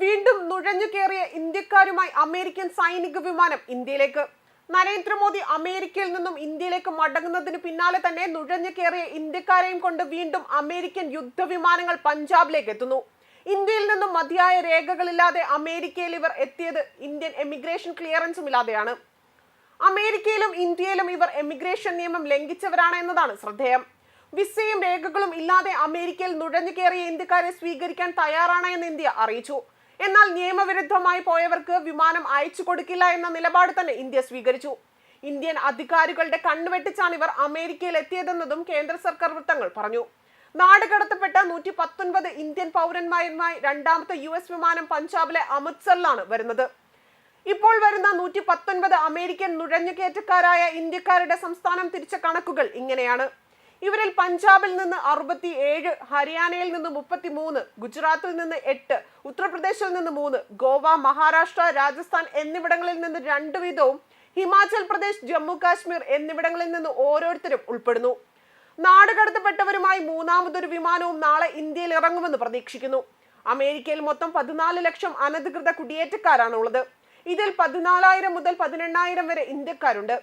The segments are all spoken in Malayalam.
വീണ്ടും നുഴഞ്ഞു കയറിയ ഇന്ത്യക്കാരുമായി അമേരിക്കൻ സൈനിക വിമാനം ഇന്ത്യയിലേക്ക്. നരേന്ദ്രമോദി അമേരിക്കയിൽ നിന്നും ഇന്ത്യയിലേക്ക് മടങ്ങുന്നതിന് പിന്നാലെ തന്നെ നുഴഞ്ഞു കയറിയ ഇന്ത്യക്കാരെയും കൊണ്ട് വീണ്ടും അമേരിക്കൻ യുദ്ധവിമാനങ്ങൾ പഞ്ചാബിലേക്ക് എത്തുന്നു. ഇന്ത്യയിൽ നിന്നും മതിയായ രേഖകളില്ലാതെ അമേരിക്കയിൽ ഇവർ എത്തിയത് ഇന്ത്യൻ എമിഗ്രേഷൻ ക്ലിയറൻസും ഇല്ലാതെയാണ്. അമേരിക്കയിലും ഇന്ത്യയിലും ഇവർ എമിഗ്രേഷൻ നിയമം ലംഘിച്ചവരാണ് എന്നതാണ് ശ്രദ്ധേയം. വിസയും രേഖകളും ഇല്ലാതെ അമേരിക്കയിൽ നുഴഞ്ഞു കയറിയ ഇന്ത്യക്കാരെ സ്വീകരിക്കാൻ തയ്യാറാണ് എന്ന് ഇന്ത്യ അറിയിച്ചു. എന്നാൽ നിയമവിരുദ്ധമായി പോയവർക്ക് വിമാനം അയച്ചു കൊടുക്കില്ല എന്ന നിലപാട് തന്നെ ഇന്ത്യ സ്വീകരിച്ചു. ഇന്ത്യൻ അധികാരികളുടെ കണ്ണുവെട്ടിച്ചാണ് ഇവർ അമേരിക്കയിൽ എത്തിയതെന്നതും കേന്ദ്ര സർക്കാർ വൃത്തങ്ങൾ പറഞ്ഞു. നാട് കടത്തപ്പെട്ട നൂറ്റി പത്തൊൻപത് ഇന്ത്യൻ പൗരന്മാരുമായി രണ്ടാമത്തെ യു എസ് വിമാനം പഞ്ചാബിലെ അമൃത്സറിലാണ് വരുന്നത്. ഇപ്പോൾ വരുന്ന നൂറ്റി പത്തൊൻപത് അമേരിക്കൻ നുഴഞ്ഞുകയറ്റക്കാരായ ഇന്ത്യക്കാരുടെ സംസ്ഥാനം തിരിച്ച കണക്കുകൾ ഇങ്ങനെയാണ്. ഇവരിൽ പഞ്ചാബിൽ നിന്ന് അറുപത്തി ഏഴ് ഹരിയാനയിൽ നിന്ന് മുപ്പത്തി മൂന്ന് ഗുജറാത്തിൽ നിന്ന് എട്ട് ഉത്തർപ്രദേശിൽ നിന്ന് മൂന്ന് ഗോവ മഹാരാഷ്ട്ര രാജസ്ഥാൻ എന്നിവിടങ്ങളിൽ നിന്ന് രണ്ടു വീതവും ഹിമാചൽ പ്രദേശ് ജമ്മു കാശ്മീർ എന്നിവിടങ്ങളിൽ നിന്ന് ഓരോരുത്തരും ഉൾപ്പെടുന്നു. നാട് കടത്തപ്പെട്ടവരുമായി മൂന്നാമതൊരു വിമാനവും നാളെ ഇന്ത്യയിൽ ഇറങ്ങുമെന്ന് പ്രതീക്ഷിക്കുന്നു. അമേരിക്കയിൽ മൊത്തം പതിനാല് ലക്ഷം അനധികൃത കുടിയേറ്റക്കാരാണുള്ളത്. ഇതിൽ പതിനാലായിരം മുതൽ പതിനെണ്ണായിരം വരെ ഇന്ത്യക്കാരുണ്ട്.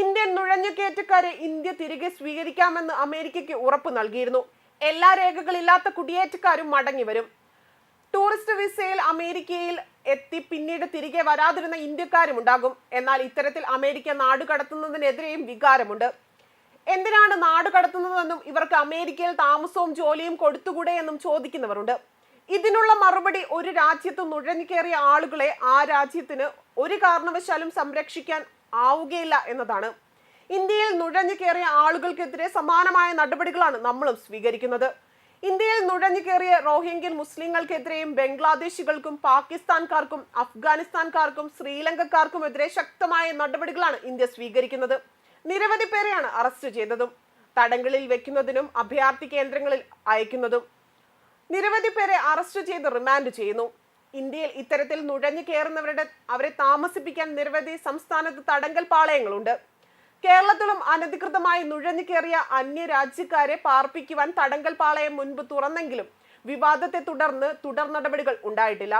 ഇന്ത്യൻ നുഴഞ്ഞുകയറ്റക്കാരെ ഇന്ത്യ തിരികെ സ്വീകരിക്കാമെന്ന് അമേരിക്കയ്ക്ക് ഉറപ്പ് നൽകിയിരുന്നു. എല്ലാ രേഖകളില്ലാത്ത കുടിയേറ്റക്കാരും മടങ്ങി വരും. ടൂറിസ്റ്റ് വിസയിൽ അമേരിക്കയിൽ എത്തി പിന്നീട് തിരികെ വരാതിരുന്ന ഇന്ത്യക്കാരും ഉണ്ടാകും. എന്നാൽ ഇത്തരത്തിൽ അമേരിക്ക നാട് കടത്തുന്നതിനെതിരെയും വികാരമുണ്ട്. എന്തിനാണ് നാട് കടത്തുന്നതെന്നും ഇവർക്ക് അമേരിക്കയിൽ താമസവും ജോലിയും കൊടുത്തുകൂടെ എന്നും ചോദിക്കുന്നവരുണ്ട്. ഇതിനുള്ള മറുപടി ഒരു രാജ്യത്ത് നുഴഞ്ഞു കയറിയ ആളുകളെ ആ രാജ്യത്തിന് ഒരു കാരണവശാലും സംരക്ഷിക്കാൻ ആവുകയില്ല എന്നതാണ്. ഇന്ത്യയിൽ നുഴഞ്ഞു കയറിയ ആളുകൾക്കെതിരെ സമാനമായ നടപടികളാണ് നമ്മളും സ്വീകരിക്കുന്നത്. ഇന്ത്യയിൽ നുഴഞ്ഞു കയറിയ റോഹിംഗ്യൻ മുസ്ലിങ്ങൾക്കെതിരെയും ബംഗ്ലാദേശികൾക്കും പാകിസ്ഥാൻകാർക്കും അഫ്ഗാനിസ്ഥാൻകാർക്കും ശ്രീലങ്കക്കാർക്കുമെതിരെ ശക്തമായ നടപടികളാണ് ഇന്ത്യ സ്വീകരിക്കുന്നത്. നിരവധി പേരെയാണ് അറസ്റ്റ് ചെയ്തതും തടങ്കലിൽ വെക്കുന്നതിനും അഭയാർത്ഥി കേന്ദ്രങ്ങളിൽ അയക്കുന്നതും. നിരവധി പേരെ അറസ്റ്റ് ചെയ്ത് റിമാൻഡ് ചെയ്യുന്നു. ഇന്ത്യയിൽ ഇത്തരത്തിൽ നുഴഞ്ഞു കയറുന്നവരുടെ അവരെ താമസിപ്പിക്കാൻ നിരവധി സംസ്ഥാനത്ത് തടങ്കൽ പാളയങ്ങളുണ്ട്. കേരളത്തിലും അനധികൃതമായി നുഴഞ്ഞു കയറിയ അന്യ രാജ്യക്കാരെ പാർപ്പിക്കുവാൻ തടങ്കൽ പാളയം മുൻപ് തുറന്നെങ്കിലും വിവാദത്തെ തുടർന്ന് തുടർ നടപടികൾ ഉണ്ടായിട്ടില്ല.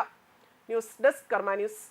News desk Karma news.